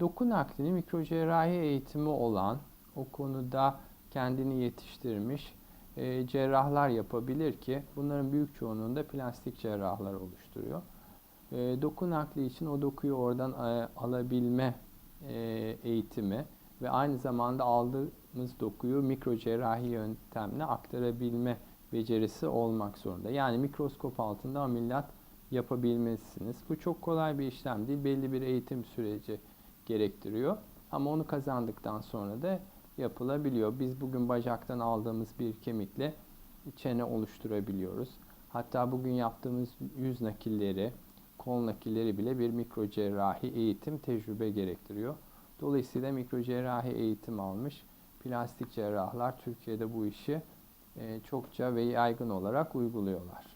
Doku naklini mikrocerrahi eğitimi olan, o konuda kendini yetiştirmiş e, cerrahlar yapabilir ki bunların büyük çoğunluğunda plastik cerrahlar oluşturuyor. E, doku nakli için o dokuyu oradan e, alabilme e, eğitimi ve aynı zamanda aldığımız dokuyu mikrocerrahi yöntemle aktarabilme becerisi olmak zorunda. Yani mikroskop altında ameliyat yapabilmesiniz. Bu çok kolay bir işlem değil. Belli bir eğitim süreci gerektiriyor. Ama onu kazandıktan sonra da yapılabiliyor. Biz bugün bacaktan aldığımız bir kemikle çene oluşturabiliyoruz. Hatta bugün yaptığımız yüz nakilleri, kol nakilleri bile bir mikrocerrahi eğitim, tecrübe gerektiriyor. Dolayısıyla mikrocerrahi eğitim almış plastik cerrahlar Türkiye'de bu işi e, çokça ve yaygın olarak uyguluyorlar.